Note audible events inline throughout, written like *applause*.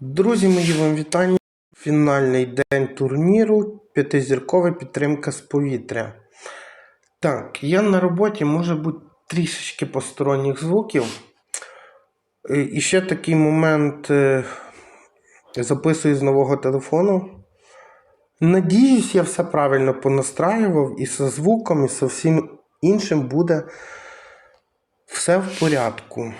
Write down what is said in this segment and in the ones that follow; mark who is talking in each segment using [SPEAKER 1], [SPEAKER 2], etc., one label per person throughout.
[SPEAKER 1] Друзі, мої вам вітання. Фінальний день турніру. П'ятизіркова підтримка з повітря. Так, я на роботі може бути трішечки посторонніх звуків. І ще такий момент е, записую з нового телефону. Надіюсь, я все правильно понастраював і зі звуком, і зі всім іншим буде все в порядку.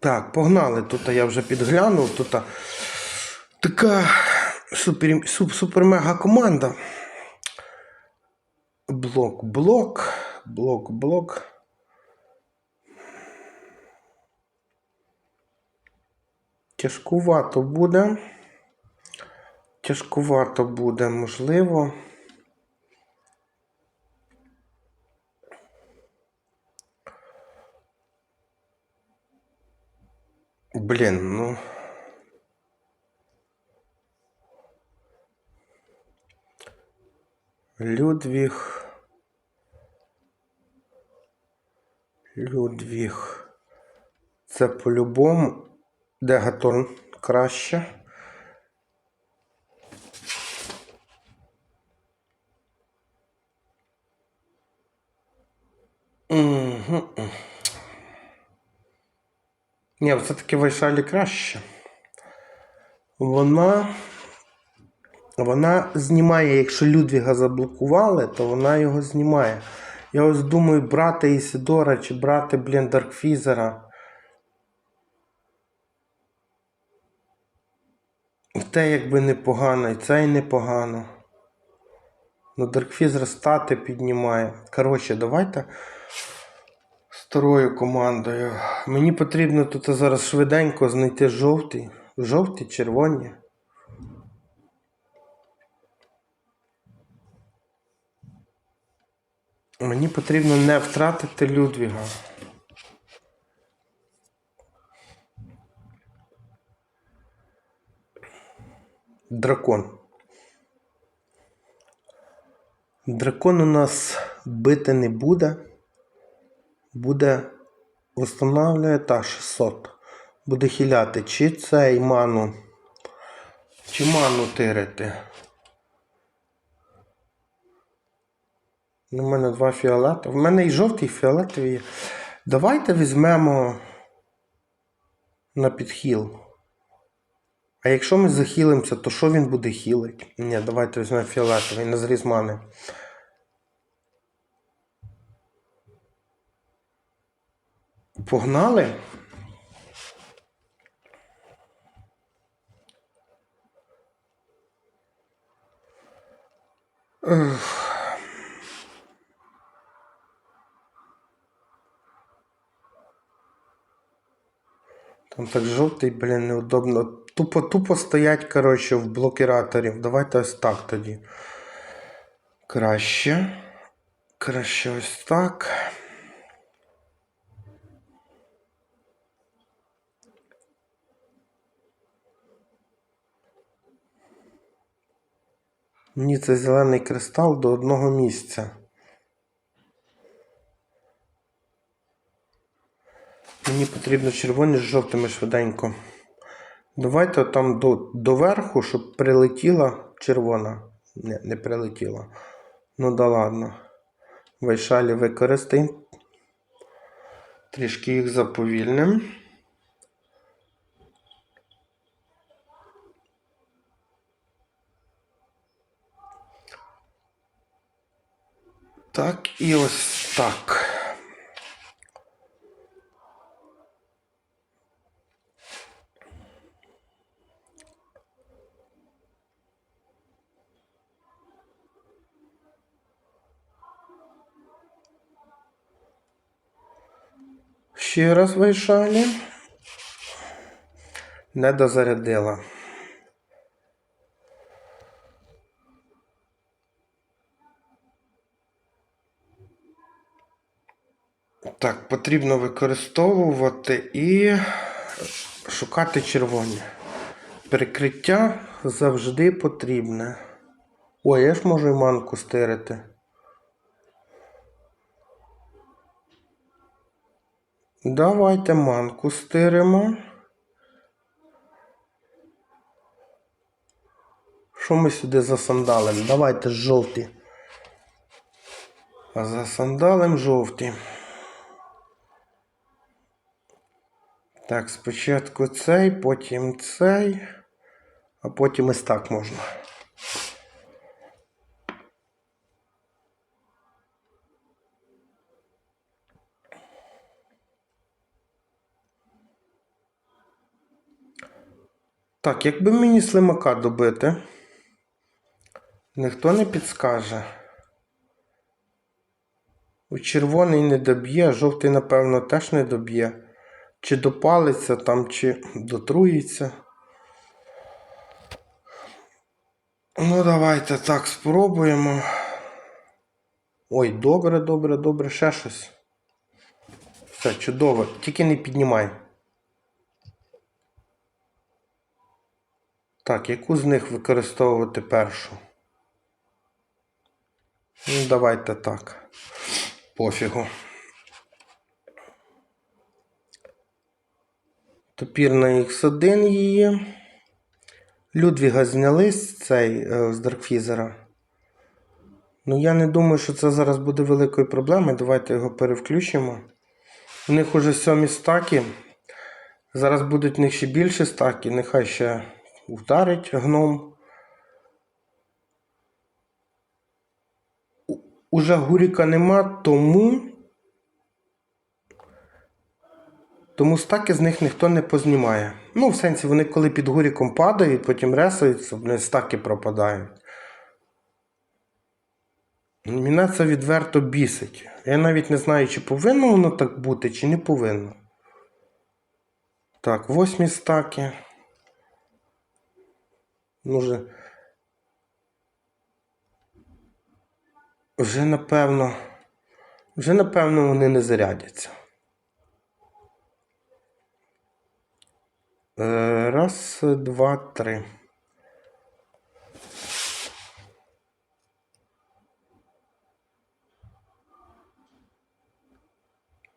[SPEAKER 1] Так, погнали. Тут я вже підглянув. Тут така супер, суп, супер-мега команда. Блок, блок, блок, блок. Тяжкувато буде. Тяжкувато буде, можливо. Блін, ну. Людвіг. Людвіг. Це по-любому Дегаторн краще. Угу. Ні, все-таки Вайшалі краще. Вона. Вона знімає, якщо Людвіга заблокували, то вона його знімає. Я ось думаю, брати Ісідора чи брати, блін, Даркфізера. Те якби непогано, і це і непогано. Ну, Даркфізер стати піднімає. Коротше, давайте старою командою. Мені потрібно тут зараз швиденько знайти жовтий. Жовті, червоні. Мені потрібно не втратити Людвіга. Дракон. Дракон у нас бити не буде. Буде встановлює та 600. Буде хиляти чи цей ману, чи ману тирити. У мене два фіолетові. В мене і жовтий, і фіолетовий є. Давайте візьмемо на підхіл. А якщо ми захилимося, то що він буде хілить? Ні, давайте візьмемо фіолетовий на зріз мани. Погнали? Там так жовтий, блін, неудобно. Тупо, тупо стоять, коротше, в блокіраторів. Давайте ось так тоді. Краще. Краще ось так. Мені це зелений кристал до одного місця. Мені потрібно червоні з жовтими швиденько. Давайте там до, до верху, щоб прилетіла червона. Не, не прилетіла. Ну да ладно. Вайшалі використаємо. Трішки їх заповільним. Так, і ось так. Ще раз вийшали. Не дозарядила. Так, потрібно використовувати і шукати червоні. Перекриття завжди потрібне. Ой, я ж можу і манку стирити. Давайте манку стиримо. Що ми сюди засандалимо? Давайте жовті. Засандалим жовті. Так, спочатку цей, потім цей, а потім ось так можна. Так, якби мені слимака добити, ніхто не підскаже. У червоний не доб'є, а жовтий, напевно, теж не доб'є. Чи допалиться там, чи дотруїться. Ну, давайте так спробуємо. Ой, добре, добре, добре, ще щось. Все, чудово. Тільки не піднімай. Так, яку з них використовувати першу? Ну, давайте так. Пофігу. Топір на X1 її. Людвіга зняли з цей е, з Даркфізера. Ну, я не думаю, що це зараз буде великою проблемою. Давайте його перевключимо. У них уже сьомі стаки. Зараз будуть в них ще більше стаки. Нехай ще вдарить гном. Уже гуріка нема, тому. Тому стаки з них ніхто не познімає. Ну, в сенсі, вони коли під гуріком падають, потім ресаються, вони стаки пропадають. Мене це відверто бісить. Я навіть не знаю, чи повинно воно так бути, чи не повинно. Так, восьмі стаки. Ну. Вже напевно. Вже напевно вони не зарядяться. Е, Раз, два, три.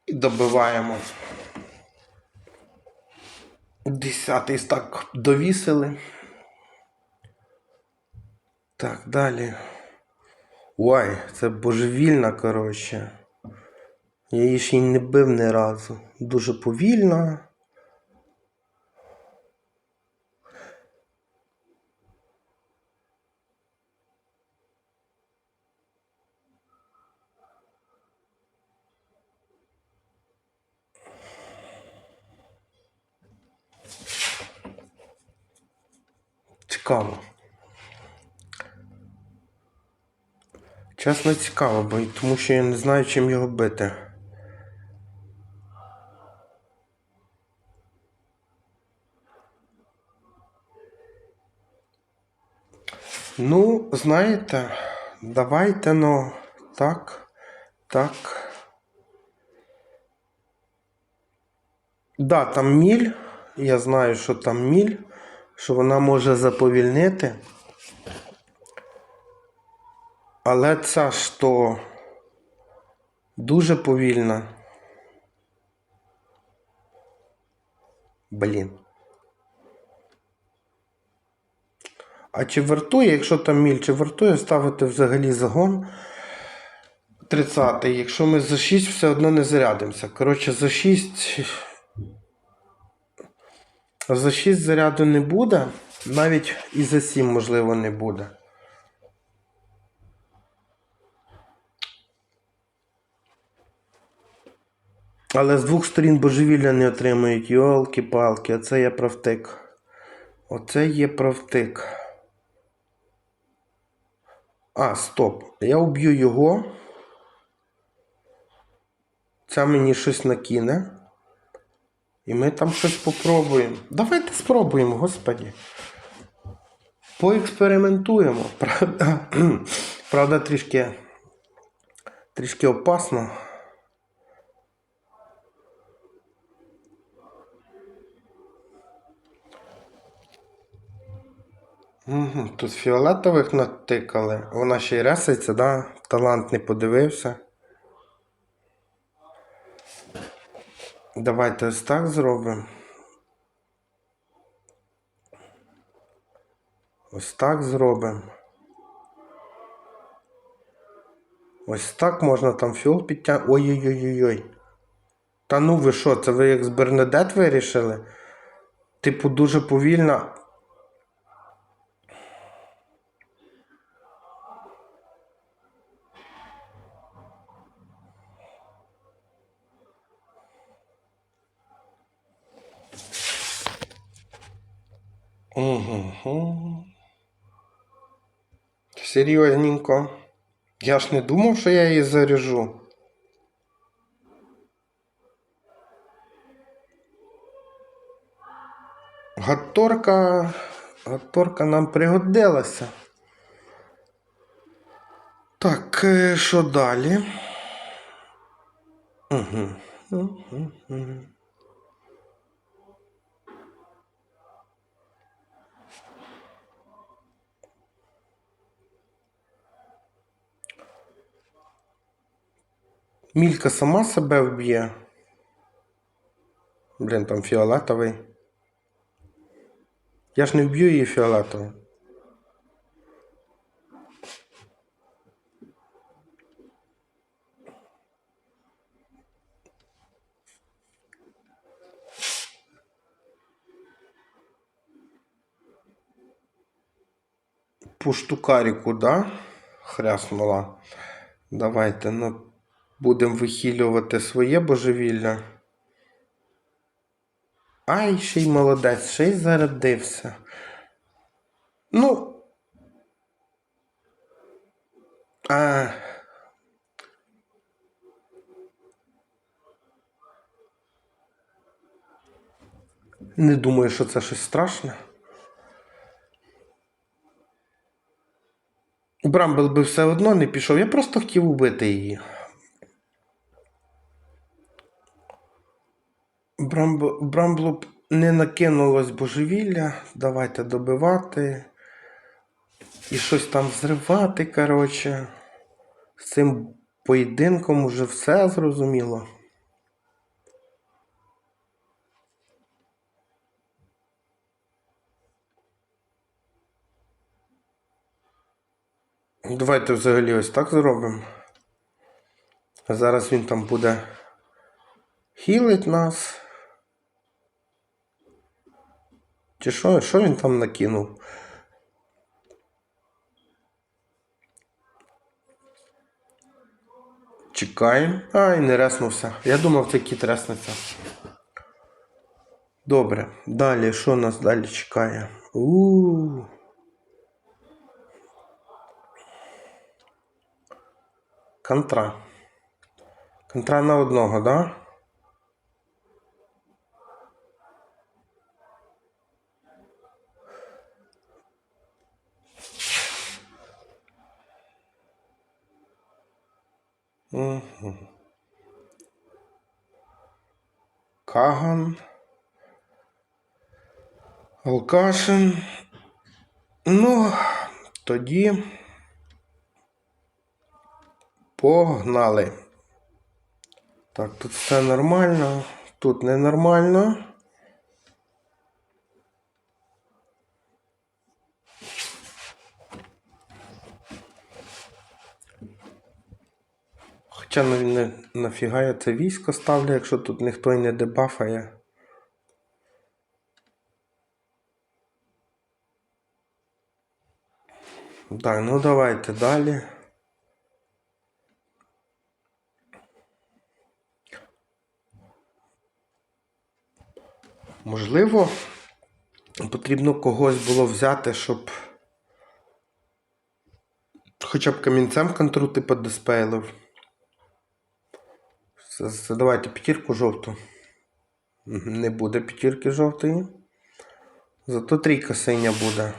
[SPEAKER 1] І добиваємо. Десятий стак довісили. Так, далі. Ой, це божевільна, коротше. Я її ще й не бив ні разу. Дуже повільна. Цікаво. Чесно цікаво, бо тому що я не знаю, чим його бити. Ну, знаєте, давайте ну так, так. Да, там міль. Я знаю, що там міль, що вона може заповільнити. Але ця то дуже повільна. Блін. А чи вартує, якщо там міль, чи вартує ставити взагалі загон 30 якщо ми за 6 все одно не зарядимося. Коротше, за 6. За 6 заряду не буде, навіть і за 7, можливо, не буде. Але з двох сторін божевілля не отримують. Йолки-палки, оце є правтик. Оце є правтик. А, стоп. Я уб'ю його. Ця мені щось накине. І ми там щось попробуємо. Давайте спробуємо, господі. Поекспериментуємо. Правда, *clears throat* Правда трішки, трішки опасно. Тут фіолетових натикали. Вона ще й реситься, да? Талант не подивився. Давайте ось так зробимо. Ось так зробимо. Ось так можна там фіол підтягнути. Ой-ой-ой-ой. Та ну ви що, це ви як з Бернадет вирішили? Типу, дуже повільно. Угу. Серйозненько. Я ж не думав, що я її заряжу. Гаторка. Гаторка нам пригодилася. Так, е, що далі? Угу. Угу. Угу. Мілька сама себе вб'є. Блін, там фіолетовий. Я ж не вб'ю її фіолетовим. По штукаріку, да? Хряснула. Давайте, ну, будемо вихилювати своє божевілля. Ай, ще й молодець, ще й зарядився. Ну. А. Не думаю, що це щось страшне. Брамбл би все одно не пішов. Я просто хотів убити її. Брамбл, Брамблу б не накинулось божевілля. Давайте добивати. І щось там зривати, коротше. З цим поєдинком уже все зрозуміло. Давайте взагалі ось так зробимо. Зараз він там буде хілить нас. Чи що, що він там накинув? Чекаємо. Ай, не реснувся. Я думав, це кіт реснеться. Добре. Далі, що нас далі чекає? У-у-у. Контра. Контра на одного, да? Угу. Каган. Алкашин. Ну, тоді. Погнали. Так, тут все нормально, тут ненормально. Хоча ну, не, нафіга я це військо ставлю, якщо тут ніхто й не дебафає. Так, ну давайте далі. Можливо, потрібно когось було взяти, щоб хоча б камінцем контру типу диспейлив. Це- це Давайте п'ятірку жовту. Не буде п'ятірки жовтої. Зато трійка синя буде.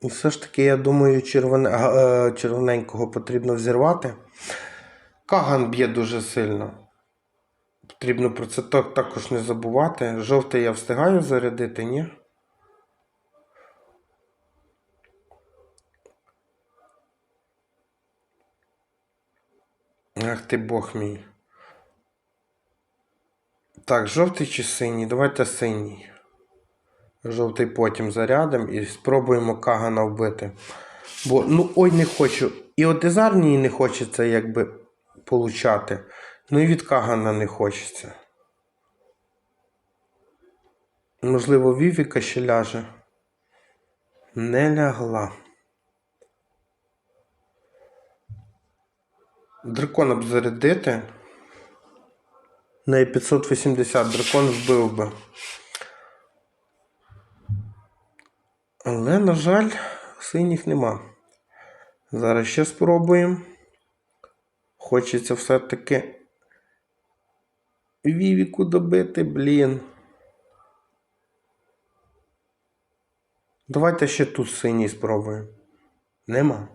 [SPEAKER 1] І все ж таки, я думаю, червоне, е, червоненького потрібно взірвати. Каган б'є дуже сильно. Потрібно про це також не забувати. Жовтий я встигаю зарядити, ні? Ах ти бог мій. Так, жовтий чи синій? Давайте синій. Жовтий потім зарядимо і спробуємо Кагана вбити. Бо, ну, ой, не хочу. І от із армії не хочеться якби получати. Ну і від Кагана не хочеться. Можливо, Вівіка ще ляже. Не лягла. Дракона б зарядити. На 580 дракон вбив би. Але, на жаль, синіх нема. Зараз ще спробуємо. Хочеться все-таки Вівіку добити, блін. Давайте ще тут синій спробуємо. Нема.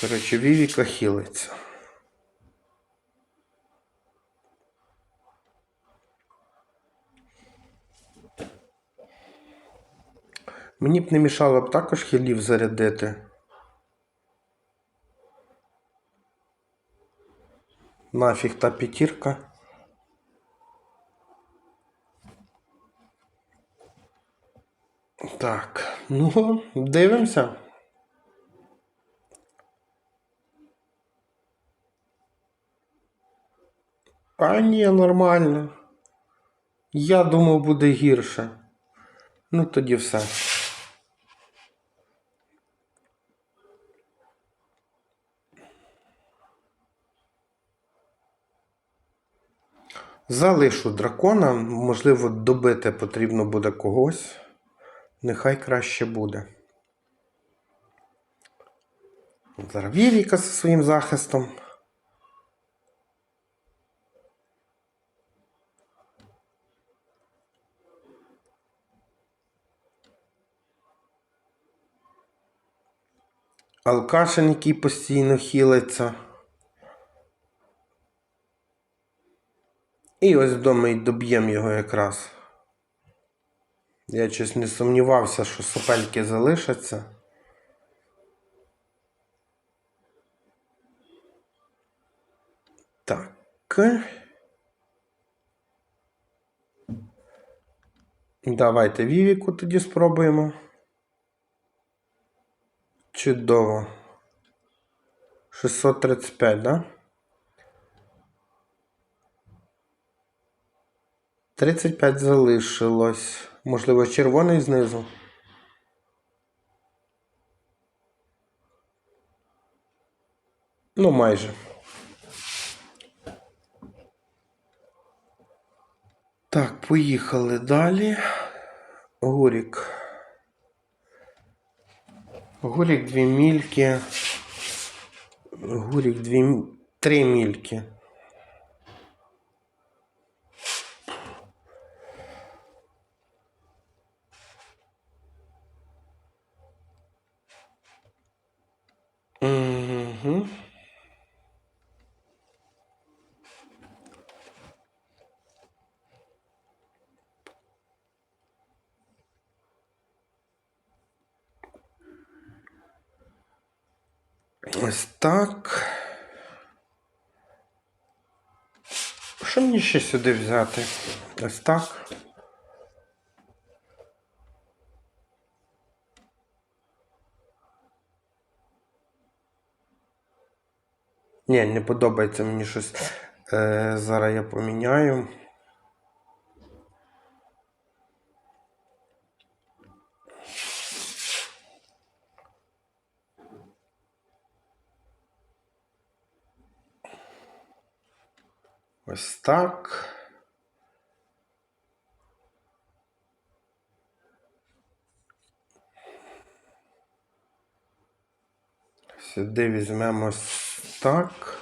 [SPEAKER 1] Коротше, Вівіка хілиться. Мені б не мішало б також хілів зарядити. Нафіг та п'ятірка. Так, ну, дивимося. А ні, нормально. Я думав, буде гірше. Ну, тоді все. Залишу дракона, можливо, добити потрібно буде когось. Нехай краще буде. Зараз зі своїм захистом. Алкашин, який постійно хілиться. І ось вдома й доб'ємо його якраз. Я щось не сумнівався, що сопельки залишаться. Так. Давайте Вівіку тоді спробуємо. Чудово. 635, да? 35 залишилось. Можливо, червоний знизу. Ну, майже. Так, поїхали далі. Гурік. Гурік дві мільки. Гурік дві... три мільки. Угу. Ось так. Що мені ще сюди взяти? Ось так. Ні, не подобається мені щось. Е, зараз я поміняю. Ось так. Сюди візьмемо так.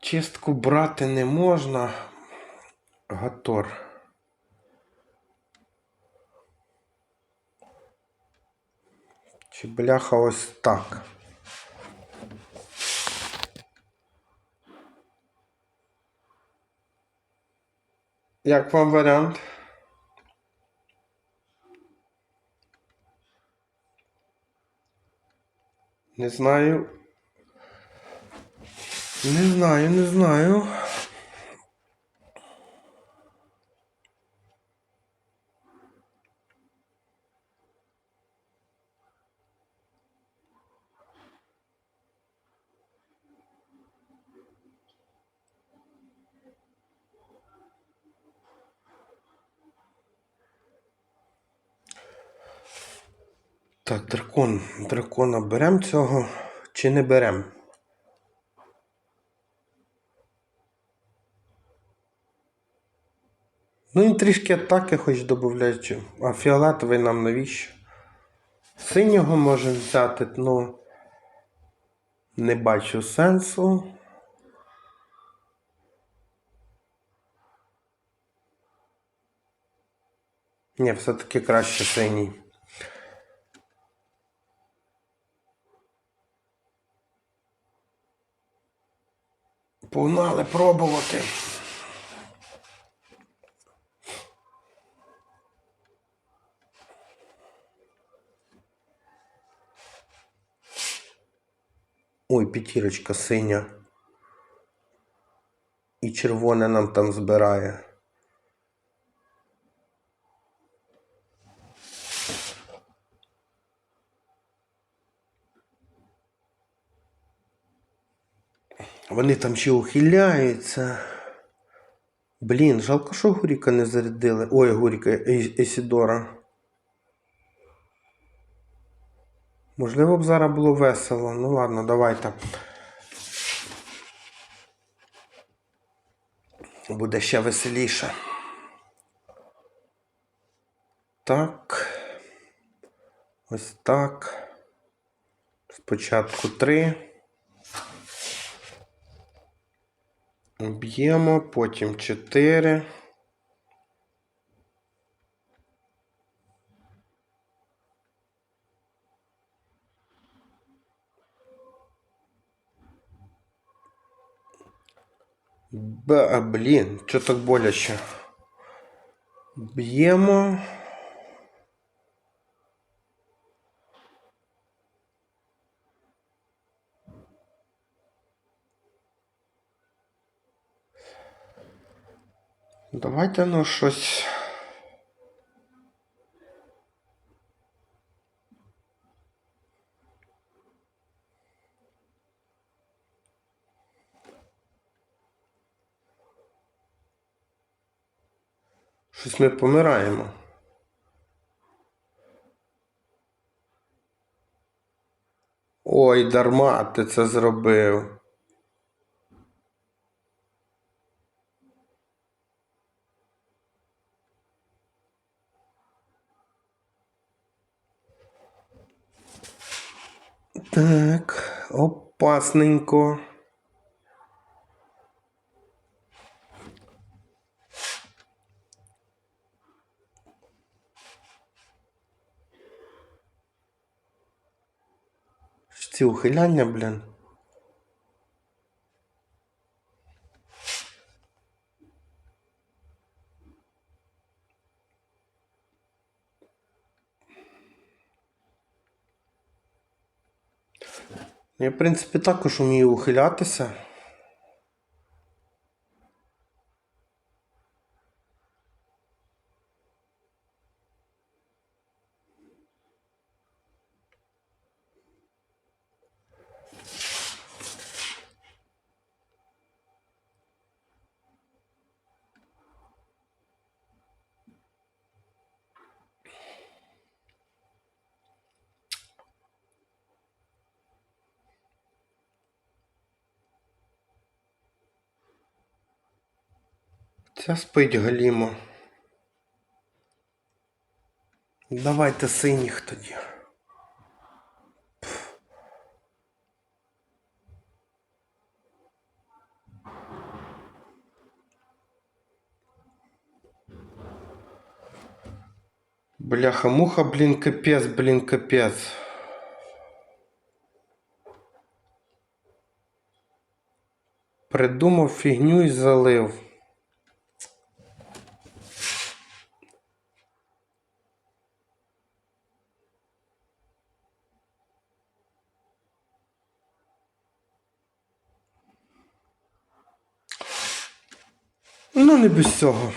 [SPEAKER 1] Чистку брати не можна. Гатор. Чи бляха ось так. Як вам варіант? Не знаю. Не знаю, не знаю. Так, дракон. Дракона берем цього чи не берем? Ну і трішки атаки хоч додають. А фіолетовий нам навіщо? Синього можемо взяти, ну не бачу сенсу. Ні, все-таки краще синій. Погнали пробувати. Ой, п'ятірочка синя. І червоне нам там збирає. Вони там ще ухиляються. Блін, жалко, що Гуріка не зарядили. Ой, Гуріка Есідора. Можливо б зараз було весело. Ну ладно, давайте. Буде ще веселіше. Так. Ось так. Спочатку три. Б'ємо, потім 4. Б, блін, що так боляче? Б'ємо. Давайте ну щось. Щось ми помираємо. Ой, дарма ти це зробив. Так, опасненько. Ці ухиляння, блін. Я, в принципі, також вмію ухилятися. Ця спить галімо. Давайте синіх тоді. Бляха-муха, блін, капець, блін, капець. Придумав фігню і залив. Не без цього.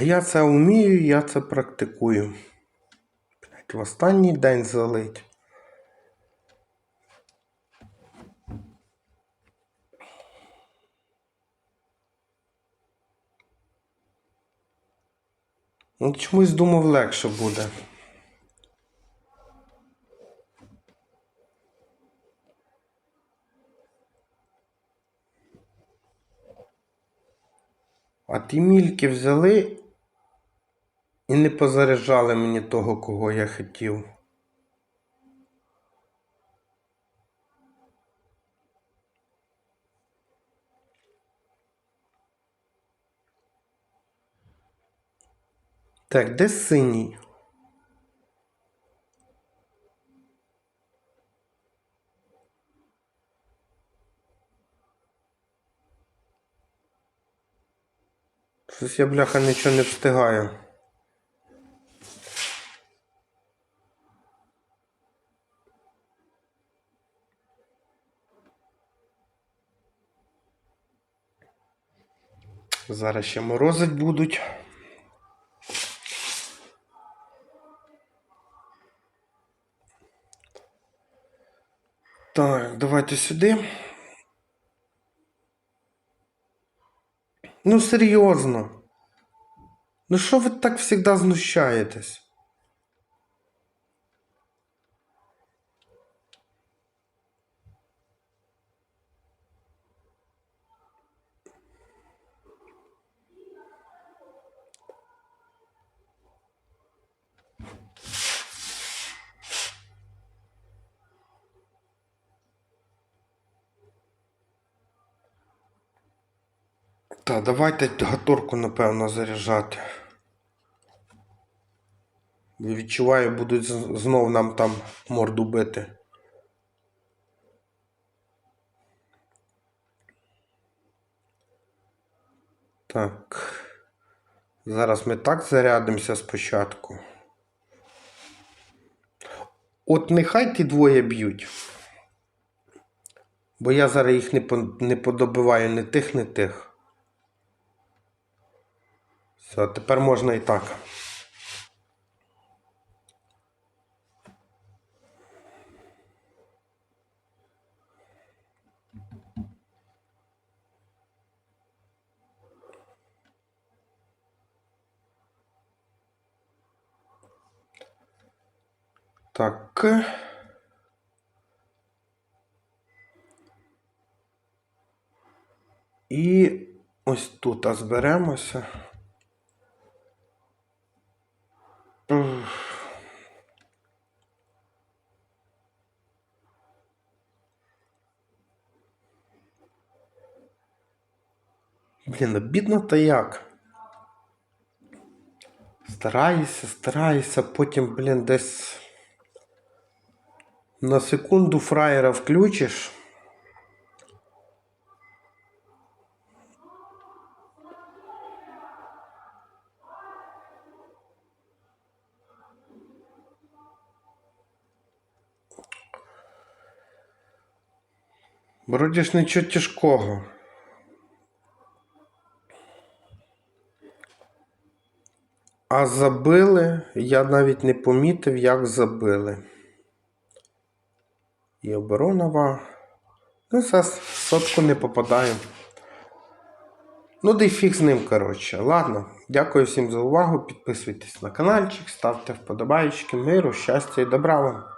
[SPEAKER 1] Я це вмію, я це практикую. В останній день залить. Ну, чомусь думав легше буде. А ті мільки взяли і не позаряджали мені того, кого я хотів. Так, де синій? Щось я, бляха, нічого не встигаю. Зараз ще морозить будуть. Так, давайте сюди. Ну, серйозно. Ну що ви так завжди знущаєтесь? Та, давайте гаторку, напевно, заряджати. Відчуваю, будуть знов нам там морду бити. Так. Зараз ми так зарядимося спочатку. От нехай ті двоє б'ють. Бо я зараз їх не, по- не подобиваю ні тих, ні тих. Все, тепер можна і так. Так. І ось тут зберемося. Блін, обідно та як? Стараюся, стараюся, потім, блін, десь на секунду фраєра включиш. Вроді ж нічого тяжкого. А забили, я навіть не помітив, як забили. І оборонова. Ну, зараз сотку не попадаю. Ну, й фіг з ним, коротше. Ладно, дякую всім за увагу. Підписуйтесь на каналчик, ставте вподобайки, миру, щастя і добра вам.